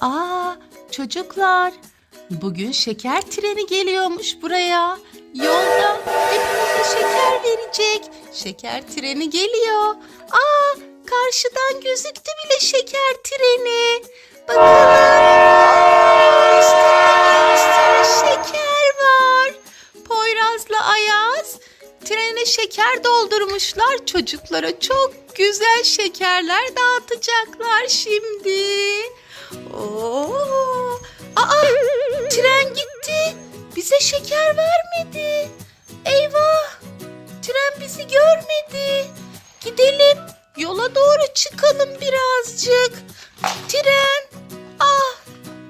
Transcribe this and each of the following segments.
Aa, çocuklar. Bugün şeker treni geliyormuş buraya. Yolda hepimize şeker verecek. Şeker treni geliyor. Aa, karşıdan gözüktü bile şeker treni. Bakalım. Sürü şeker var. Poyraz'la Ayaz trene şeker doldurmuşlar. Çocuklara çok güzel şekerler dağıtacaklar şimdi. Bize şeker vermedi. Eyvah! Tren bizi görmedi. Gidelim. Yola doğru çıkalım birazcık. Tren. Ah!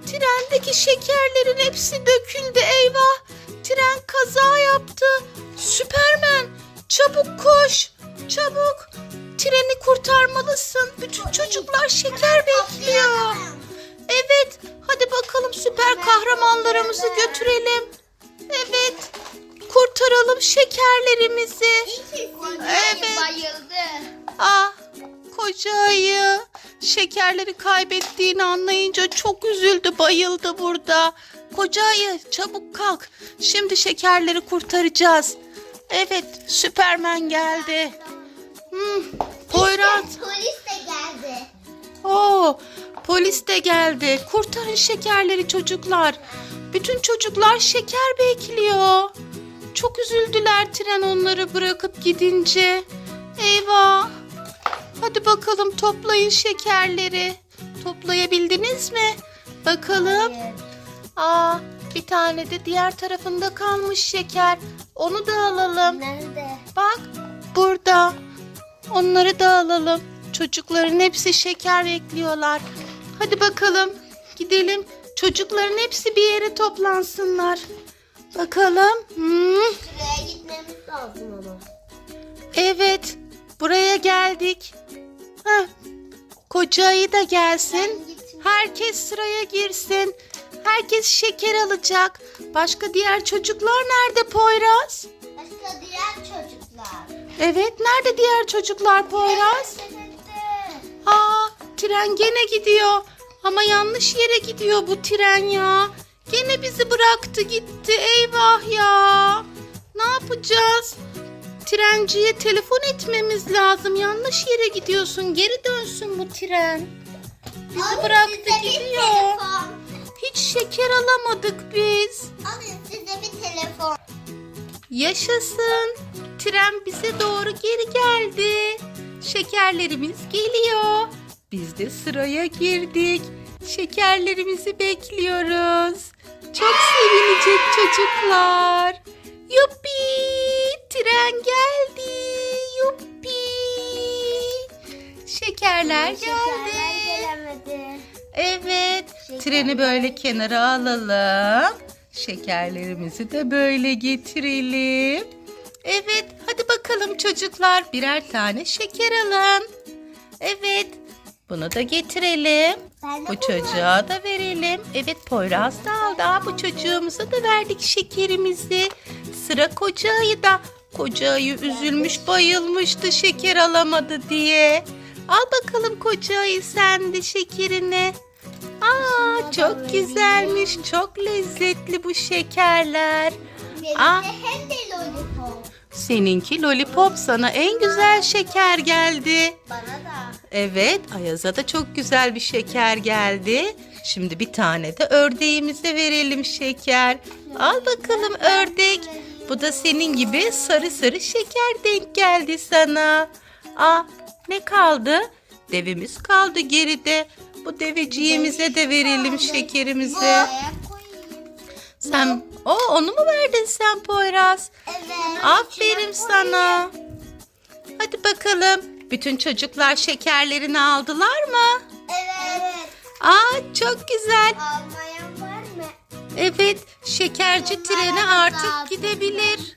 Trendeki şekerlerin hepsi döküldü. Eyvah! Tren kaza yaptı. Süpermen, çabuk koş. Çabuk. Treni kurtarmalısın. Bütün çocuklar şeker bekliyor. Evet, hadi bakalım süper kahramanlarımızı götürelim. Kurtaralım şekerlerimizi. Evet. bayıldı. Ah, koca ayı şekerleri kaybettiğini anlayınca çok üzüldü, bayıldı burada. Koca ayı çabuk kalk. Şimdi şekerleri kurtaracağız. Evet, Süpermen geldi. Hmm, Poyraz. Polis de geldi. Oo, polis de geldi. Kurtarın şekerleri çocuklar. Bütün çocuklar şeker bekliyor. Çok üzüldüler tren onları bırakıp gidince. Eyvah. Hadi bakalım toplayın şekerleri. Toplayabildiniz mi? Bakalım. Aa, bir tane de diğer tarafında kalmış şeker. Onu da alalım. Nerede? Bak burada. Onları da alalım. Çocukların hepsi şeker bekliyorlar. Hadi bakalım gidelim. Çocukların hepsi bir yere toplansınlar. Bakalım. Hmm, Şuraya gitmemiz lazım ama. evet. Buraya geldik. Heh. Koca ayı da gelsin. Herkes sıraya girsin. Herkes şeker alacak. Başka diğer çocuklar nerede Poyraz? Başka diğer çocuklar. Evet, nerede diğer çocuklar Poyraz? Aa, tren gene gidiyor. Ama yanlış yere gidiyor bu tren ya. Gene bizi bıraktı gitti. Eyvah ya. Ne yapacağız? Trenciye telefon etmemiz lazım. Yanlış yere gidiyorsun. Geri dönsün bu tren. Bizi Alın bıraktı size bir gidiyor. telefon. Hiç şeker alamadık biz. Alın size bir telefon. Yaşasın. Tren bize doğru geri geldi. Şekerlerimiz geliyor. Biz de sıraya girdik. Şekerlerimizi bekliyoruz. Çocuklar. Yuppi! Tren geldi. Yuppi! Şekerler geldi. Şekerler gelemedi. Evet. Şekerler. Treni böyle kenara alalım. Şekerlerimizi de böyle getirelim. Evet, hadi bakalım çocuklar birer tane şeker alın. Evet, bunu da getirelim. Bu çocuğa da verelim. Evet, Poyraz da aldı. Aa, bu çocuğumuza da verdik şekerimizi. Sıra koca ayı da. Koca ayı üzülmüş, bayılmıştı şeker alamadı diye. Al bakalım koca ayı sen de şekerini. Aa, çok güzelmiş, çok lezzetli bu şekerler. Aa. Seninki lollipop sana en güzel şeker geldi. Bana da. Evet, Ayaz'a da çok güzel bir şeker geldi. Şimdi bir tane de ördeğimize verelim şeker. Al bakalım ördek. Bu da senin gibi sarı sarı şeker denk geldi sana. Aa, ne kaldı? Devimiz kaldı geride. Bu deveciğimize de verelim şekerimizi. Sen, o onu mu verdin sen Poyraz? Evet. Aferin sana. Hadi bakalım. Bütün çocuklar şekerlerini aldılar mı? Evet. Aa çok güzel. Almayan var mı? Evet, şekerci treni artık gidebilir.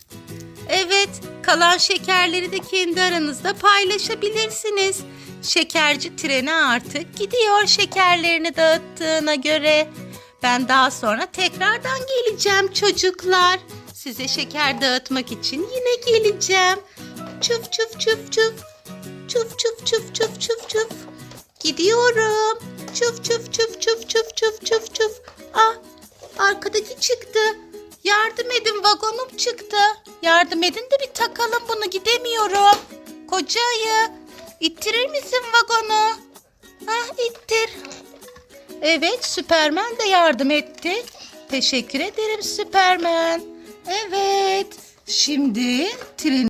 Evet, kalan şekerleri de kendi aranızda paylaşabilirsiniz. Şekerci treni artık gidiyor şekerlerini dağıttığına göre. Ben daha sonra tekrardan geleceğim çocuklar. Size şeker dağıtmak için yine geleceğim. Çuf çuf çuf çuf. Çuf çuf çuf çuf çuf çuf. Gidiyorum. Çuf çuf çuf çuf çuf çuf çuf çuf. Ah arkadaki çıktı. Yardım edin vagonum çıktı. Yardım edin de bir takalım bunu gidemiyorum. Koca ayı ittirir misin vagonu? Ah ittir. Evet Süpermen de yardım etti. Teşekkür ederim Süpermen. Evet şimdi tren